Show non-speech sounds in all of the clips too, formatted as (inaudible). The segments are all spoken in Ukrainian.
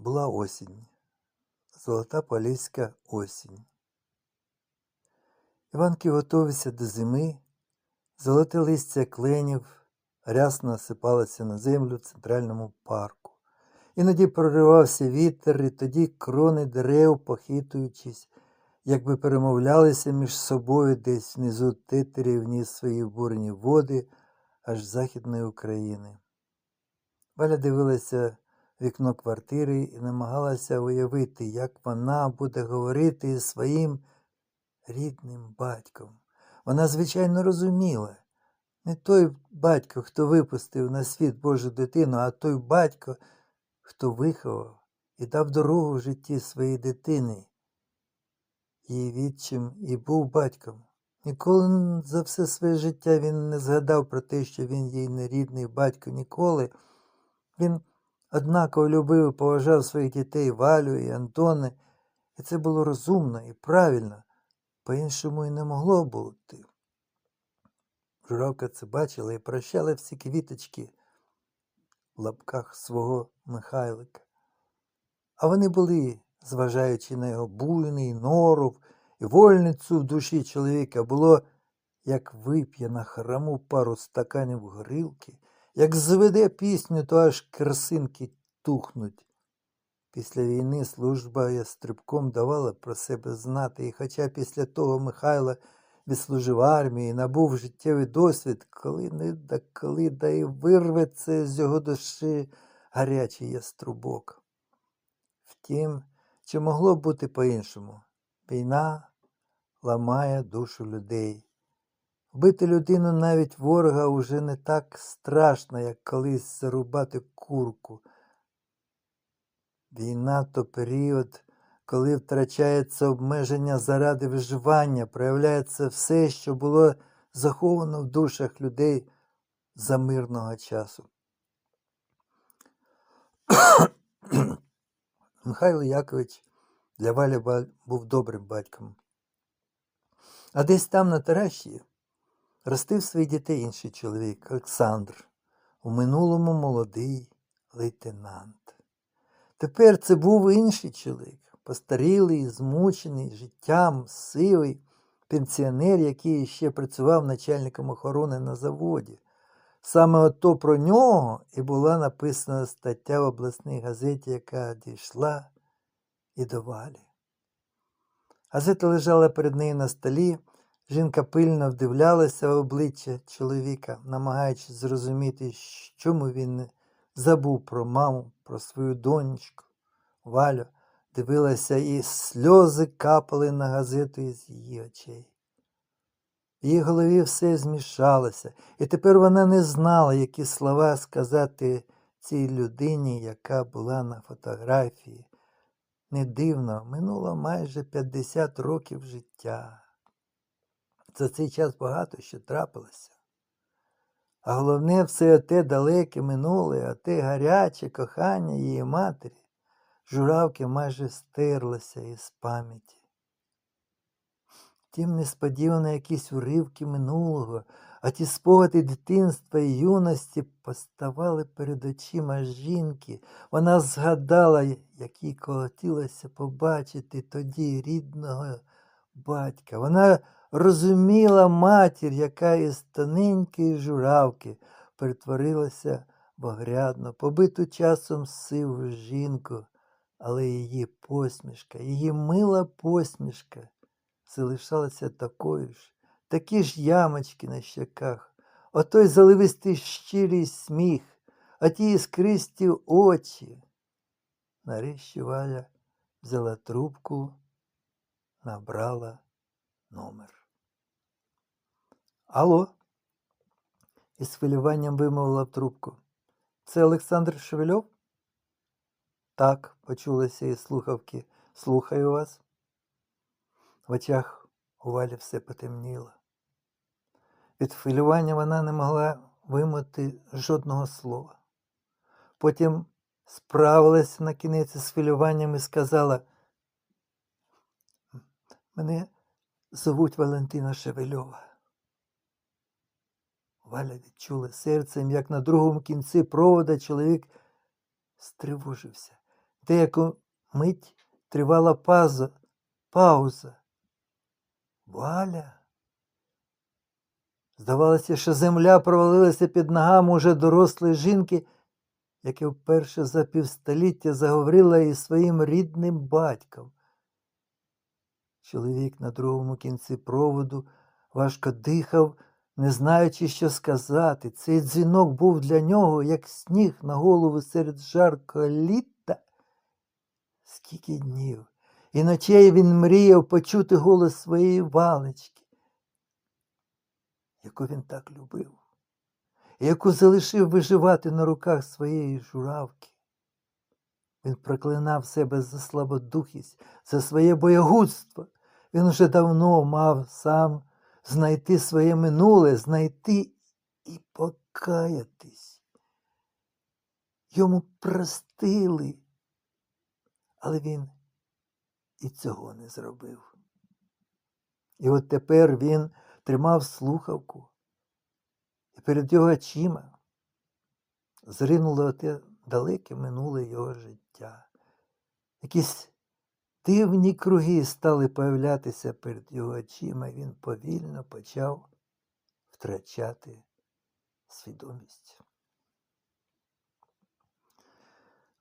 Була осінь, золота поліська осінь. Іванки готувалися до зими, золоте листя кленів рясно осипалося на землю в центральному парку. Іноді проривався вітер, і тоді крони дерев, похитуючись, якби перемовлялися між собою десь внизу тетері вніс свої бурні води аж Західної України. Валя дивилася вікно квартири і намагалася уявити, як вона буде говорити із своїм рідним батьком. Вона, звичайно, розуміла. Не той батько, хто випустив на світ Божу дитину, а той батько, хто виховав і дав дорогу в житті своїй дитини. Її відчим і був батьком. Ніколи за все своє життя він не згадав про те, що він їй не рідний батько ніколи. Він однаково любив і поважав своїх дітей Валю і Антони, і це було розумно і правильно, по-іншому і не могло бути. Журавка це бачила і прощала всі квіточки в лапках свого Михайлика. А вони були, зважаючи на його буйний норов і вольницю в душі чоловіка, було, як вип'є на храму пару стаканів горілки, як зведе пісню, то аж керсинки тухнуть. Після війни служба ястрибком давала про себе знати, і хоча після того Михайло відслужив армії, набув життєвий досвід, коли не да коли да й вирветься з його душі гарячий яструбок. Втім, чи могло б бути по-іншому? Війна ламає душу людей. Вбити людину навіть ворога уже не так страшно, як колись зарубати курку. Війна то період, коли втрачається обмеження заради виживання, проявляється все, що було заховано в душах людей за мирного часу. (coughs) Михайло Якович для Валі був добрим батьком. А десь там на Тараші ростив своїх дітей інший чоловік, Олександр, у минулому молодий лейтенант. Тепер це був інший чоловік, постарілий, змучений життям, сивий, пенсіонер, який ще працював начальником охорони на заводі. Саме ото про нього і була написана стаття в обласній газеті, яка дійшла і до валі. Газета лежала перед нею на столі. Жінка пильно вдивлялася в обличчя чоловіка, намагаючись зрозуміти, чому він забув про маму, про свою донечку. Валю дивилася, і сльози капали на газету із її очей. В її голові все змішалося, і тепер вона не знала, які слова сказати цій людині, яка була на фотографії. Не дивно, минуло майже 50 років життя. За цей час багато що трапилося. А головне все те далеке минуле, а те гаряче кохання її матері, журавки майже стерлося із пам'яті. Втім, несподівано якісь уривки минулого, а ті спогади дитинства і юності поставали перед очима жінки. Вона згадала, як їй хотілося побачити тоді рідного батька. Вона розуміла матір, яка із тоненької журавки перетворилася в огрядну, побиту часом сиву жінку, але її посмішка, її мила посмішка залишалася такою ж, такі ж ямочки на щоках, отой заливистий щирий сміх, а ті іскристі очі. Нарешті Валя взяла трубку, набрала номер. Алло? Із хвилюванням вимовила в трубку. Це Олександр Шевельов? Так, почулося із слухавки. Слухаю вас. В очах у Валі все потемніло. Від хвилювання вона не могла вимовити жодного слова. Потім справилася на кінець із хвилюванням і сказала, мене звуть Валентина Шевельова. Валя відчула серцем, як на другому кінці провода чоловік стривожився. Деяку мить тривала паза, пауза. Валя. Здавалося, що земля провалилася під ногами уже дорослої жінки, яка вперше за півстоліття заговорила із своїм рідним батьком. Чоловік на другому кінці проводу важко дихав, не знаючи, що сказати. Цей дзвінок був для нього, як сніг на голову серед жаркого літа. Скільки днів, і ночей він мріяв почути голос своєї валечки, яку він так любив, яку залишив виживати на руках своєї журавки. Він проклинав себе за слабодухість, за своє боягудство. Він уже давно мав сам знайти своє минуле, знайти і покаятись. Йому простили, але він і цього не зробив. І от тепер він тримав слухавку, і перед його очима зринуло те далеке минуле його життя. Якісь дивні круги стали появлятися перед його очима, і він повільно почав втрачати свідомість.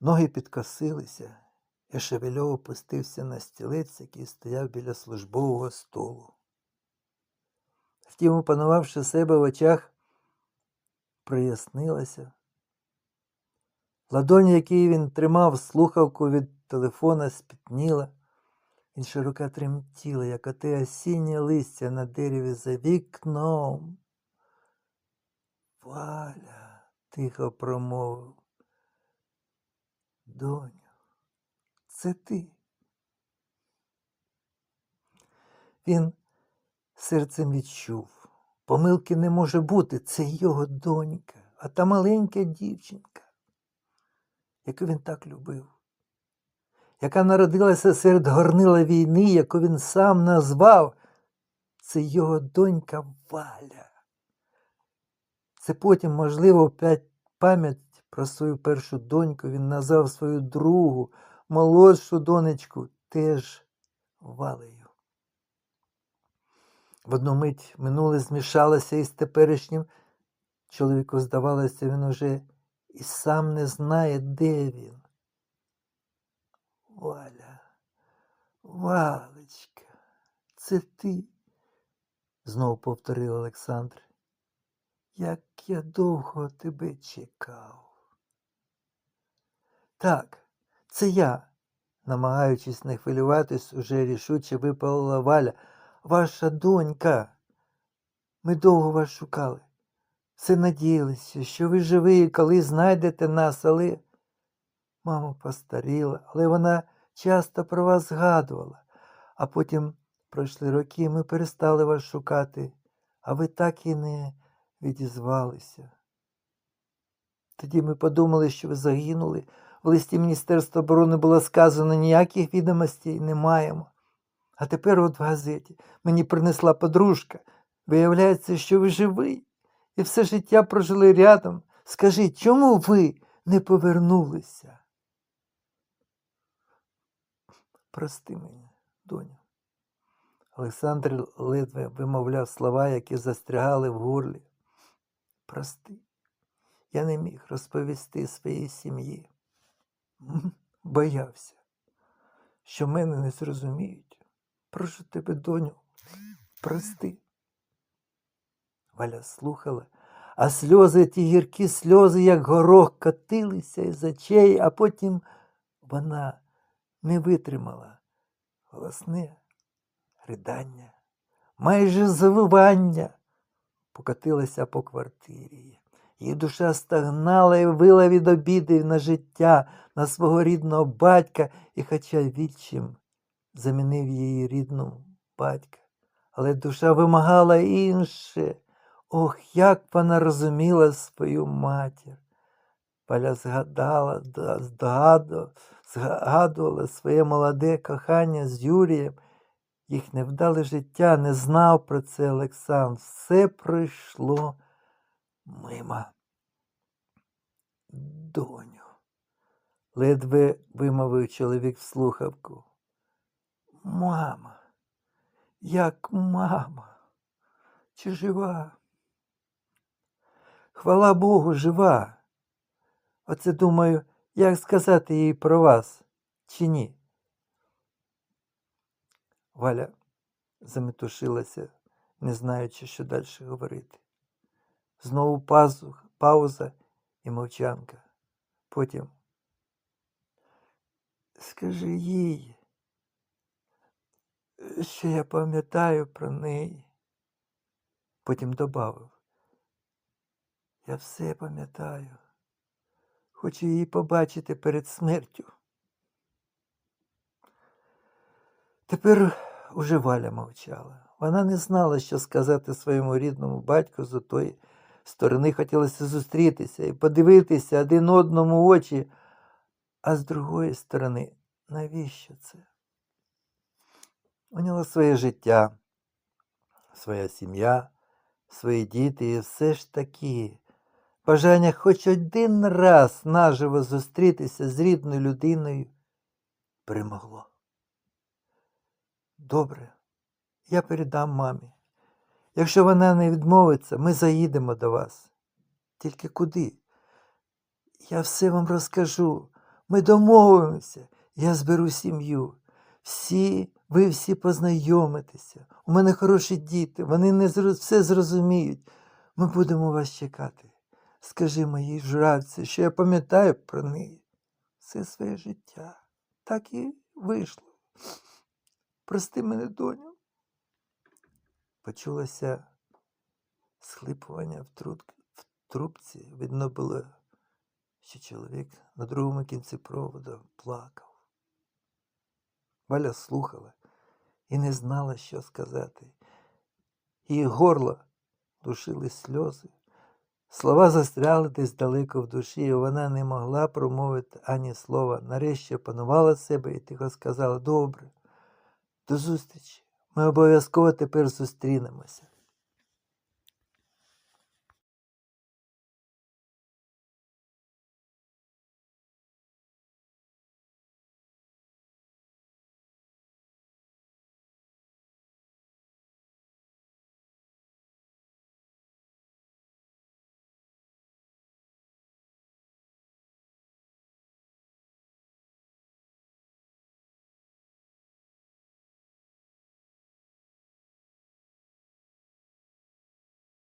Ноги підкосилися, і Шевельов опустився на стілець, який стояв біля службового столу. Втім, опанувавши себе в очах, прояснилося. Ладонь, який він тримав слухавку від телефона, спітніла. Інша рука тремтіла, як оте осіннє листя на дереві за вікном. Валя, тихо промовив. Доню, це ти. Він серцем відчув. Помилки не може бути, це його донька, а та маленька дівчинка, яку він так любив, яка народилася серед горнила війни, яку він сам назвав, це його донька Валя. Це потім, можливо, опять пам'ять про свою першу доньку він назвав свою другу, молодшу донечку теж Валею. В одну мить минуле змішалося із теперішнім. Чоловіку здавалося, він уже і сам не знає, де він. Валя, Валечка, це ти, знов повторив Олександр. Як я довго тебе чекав. Так, це я, намагаючись не хвилюватись, уже рішуче випалила Валя. Ваша донька. Ми довго вас шукали. Все надіялися, що ви живі, коли знайдете нас, але мама постаріла, але вона часто про вас згадувала, а потім пройшли роки, ми перестали вас шукати, а ви так і не відізвалися. Тоді ми подумали, що ви загинули. В листі Міністерства оборони було сказано, ніяких відомостей не маємо. А тепер от в газеті мені принесла подружка. Виявляється, що ви живий і все життя прожили рядом. Скажіть, чому ви не повернулися? Прости мене, доню. Олександр ледве вимовляв слова, які застрягали в горлі. Прости, я не міг розповісти своїй сім'ї. Боявся, що мене не зрозуміють. Прошу тебе, доню, прости. Валя слухала, а сльози, ті гіркі сльози, як горох, катилися із очей, а потім вона не витримала голосне ридання, майже завивання покотилася по квартирі. Її душа стагнала і вила від обіди на життя, на свого рідного батька, і хоча відчим замінив її рідну батька, але душа вимагала інше. Ох, як вона розуміла свою матір. Паля згадала, здогадувала, згадувала своє молоде кохання з Юрієм. Їх невдале життя не знав про це Олександр. Все пройшло мимо. Доню, ледве вимовив чоловік в слухавку. Мама, як мама, чи жива? Хвала Богу, жива. Оце думаю, як сказати їй про вас, чи ні? Валя заметушилася, не знаючи, що далі говорити. Знову пазух, пауза і мовчанка. Потім. Скажи їй, що я пам'ятаю про неї. Потім добавив. Я все пам'ятаю. Хочу її побачити перед смертю. Тепер уже Валя мовчала. Вона не знала, що сказати своєму рідному батьку з отої сторони хотілося зустрітися і подивитися один одному в очі, а з другої сторони, навіщо це? У нього своє життя, своя сім'я, свої діти, і все ж таки бажання хоч один раз наживо зустрітися з рідною людиною перемогло. Добре, я передам мамі. Якщо вона не відмовиться, ми заїдемо до вас. Тільки куди? Я все вам розкажу. Ми домовимося. Я зберу сім'ю. Всі, ви всі познайомитеся. У мене хороші діти, вони не все зрозуміють. Ми будемо вас чекати. Скажи моїй жравці, що я пам'ятаю про неї все своє життя. Так і вийшло. Прости мене, доню. Почулося схлипування в, труб- в трубці. Видно було, що чоловік на другому кінці проводу плакав. Валя слухала і не знала, що сказати. Її горло душили сльози. Слова застряли десь далеко в душі, і вона не могла промовити ані слова. Нарешті опанувала себе і тихо сказала: Добре, до зустрічі. Ми обов'язково тепер зустрінемося.